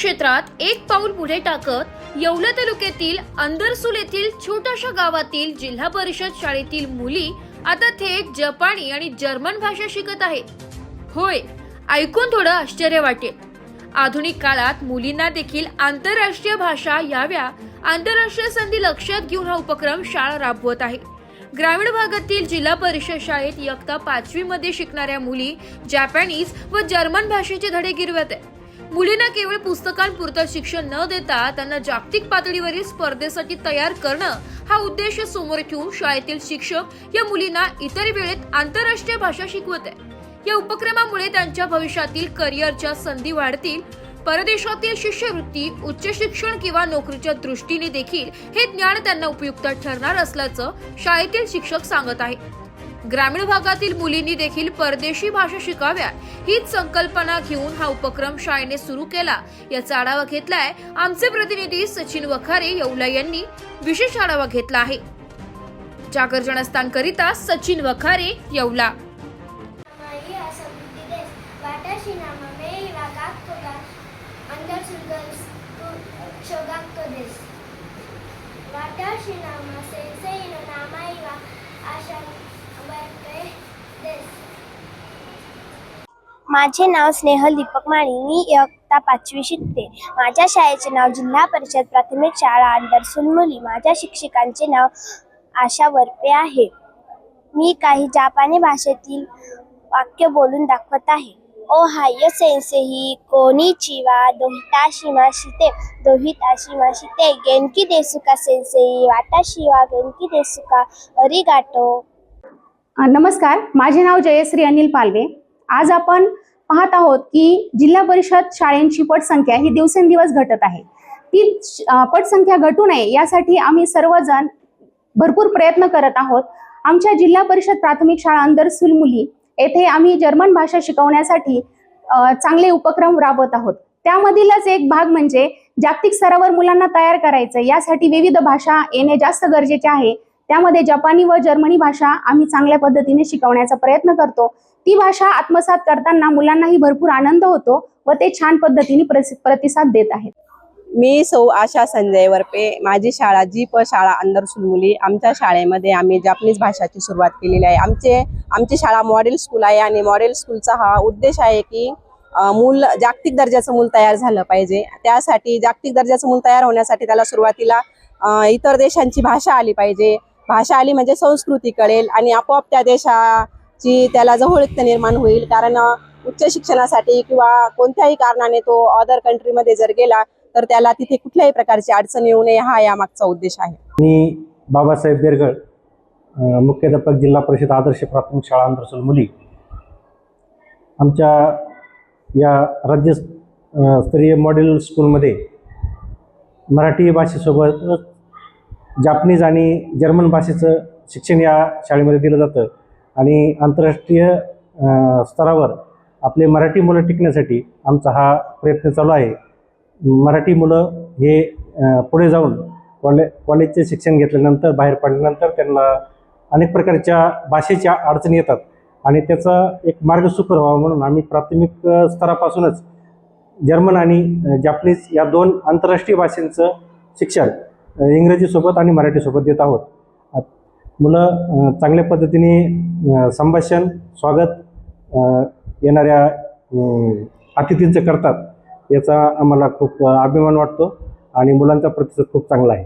क्षेत्रात एक पाऊल पुढे टाकत येवला तालुक्यातील अंदरसूल येथील छोट्याशा गावातील जिल्हा परिषद शाळेतील मुली आता थेट जपानी आणि जर्मन भाषा शिकत आहेत. होय ऐकून थोडं आश्चर्य वाटेल. आधुनिक काळात मुलींना देखील आंतरराष्ट्रीय भाषा याव्या आंतरराष्ट्रीय संधी लक्षात घेऊन हा उपक्रम शाळा राबवत आहे. ग्रामीण भागातील जिल्हा परिषद शाळेत इयत्ता पाचवी मध्ये शिकणाऱ्या मुली जपानीज व जर्मन भाषेचे धडे गिरवत आहेत. मुलींना केवळ पुस्तकांपुरतं शिक्षण न देता त्यांना जागतिक पातळीवरील स्पर्धेसाठी तयार करणं हा उद्देश समोर ठेवून शाळेतील शिक्षक या मुलींना इतर वेळेत आंतरराष्ट्रीय भाषा शिकवत आहे या उपक्रमामुळे त्यांच्या भविष्यातील करिअरच्या संधी वाढतील. परदेशातील शिष्यवृत्ती उच्च शिक्षण किंवा नोकरीच्या दृष्टीने देखील हे ज्ञान त्यांना उपयुक्त ठरणार असल्याचं शाळेतील शिक्षक सांगत आहे ग्रामीण भागातील मुलींनी देखील परदेशी भाषा शिकाव्या हीच संकल्पना घेऊन हा उपक्रम शाळेने सुरू केला. याचा आढावा घेतलाय आमचे प्रतिनिधी सचिन वखारे येवला यांनी. विशेष आढावा घेतला आहे. जागर जनस्थानकरिता सचिन वखारे येवला. वाटा शिनामा सेन सेन नामा इवा आशा माझे नाव स्नेहल दीपक माळी. मी इयत्ता पाचवी शिकते. माझ्या शाळेचे नाव जिल्हा परिषद प्राथमिक शाळा अंडरसूल मुली माझ्या शिक्षिकांचे नाव आशा वरपे आहे. मी काही जापानी भाषेतील वाक्य बोलून दाखवत आहे. ओ हाय सेन्सेही कोनिचिवा दोहिता शिते दोहिता शिते गेनकी देसुका सेंसेई वाटा शिवा गेनकी देसुका अरिगाटो नमस्कार. माझे नाव जयश्री अनिल पालवे. आज आपण पाहत आहोत की जिल्हा परिषद शाळेंची पटसंख्या ही दिवसेंदिवस घटत आहे. ती पटसंख्या घटू नये यासाठी आम्ही सर्वजण भरपूर प्रयत्न करत आहोत. आमच्या जिल्हा परिषद प्राथमिक शाळा अंदर सुलमुली येथे आम्ही जर्मन भाषा शिकवण्यासाठी चांगले उपक्रम राबवत आहोत. त्यामधीलच एक भाग म्हणजे जागतिक स्तरावर मुलांना तयार करायचं. यासाठी विविध भाषा येणे जास्त गरजेचे आहे. त्यामध्ये जपानी व जर्मनी भाषा आम्ही चांगल्या पद्धतीने शिकवण्याचा प्रयत्न करतो. ती भाषा आत्मसात करताना मुलांनाही भरपूर आनंद होतो व ते छान पद्धतीने प्रतिसाद देत आहेत. मी सौ आशा संजय वरपे. माझी शाळा जी प शाळा अंदर सुलमुली. आमच्या शाळेमध्ये आम्ही जापनीज भाषाची सुरुवात केलेली आहे. आमचे आमची शाळा मॉडेल स्कूल आहे आणि मॉडेल स्कूलचा हा उद्देश आहे की मूल जागतिक दर्जाचं मूल तयार झालं पाहिजे. त्यासाठी जागतिक दर्जाचं मूल तयार होण्यासाठी त्याला सुरुवातीला इतर देशांची भाषा आली पाहिजे. भाषा आली म्हणजे संस्कृती कळेल आणि आपोआप त्या देशाची त्याला जवळीकता निर्माण होईल. कारण उच्च शिक्षणासाठी किंवा कोणत्याही कारणाने तो अदर कंट्रीमध्ये जर गेला तर त्याला तिथे कुठल्याही प्रकारची अडचण येऊ नये हा यामागचा उद्देश आहे. मी बाबासाहेब बेरगळ मुख्याध्यापक जिल्हा परिषद आदर्श प्राथमिक शाळा अंतरसूल मुली. आमच्या या राज्य स्तरीय मॉडेल स्कूलमध्ये मराठी भाषेसोबत जापनीज आणि जर्मन भाषेचं शिक्षण या शाळेमध्ये दिलं जातं. आणि आंतरराष्ट्रीय स्तरावर आपले मराठी मुलं टिकण्यासाठी आमचा हा प्रयत्न चालू आहे. मराठी मुलं हे पुढे जाऊन कॉले कॉलेजचे शिक्षण घेतल्यानंतर बाहेर पडल्यानंतर त्यांना अनेक प्रकारच्या भाषेच्या अडचणी येतात. आणि त्याचा एक मार्ग सुकर व्हावा म्हणून आम्ही प्राथमिक स्तरापासूनच जर्मन आणि जापनीज या दोन आंतरराष्ट्रीय भाषांचं शिक्षण इंग्रजीसोबत आणि मराठीसोबत देत आहोत. मुलं चांगल्या पद्धतीने संभाषण स्वागत येणाऱ्या अतिथींचं करतात याचा आम्हाला खूप अभिमान वाटतो आणि मुलांचा प्रतिसाद खूप चांगला आहे.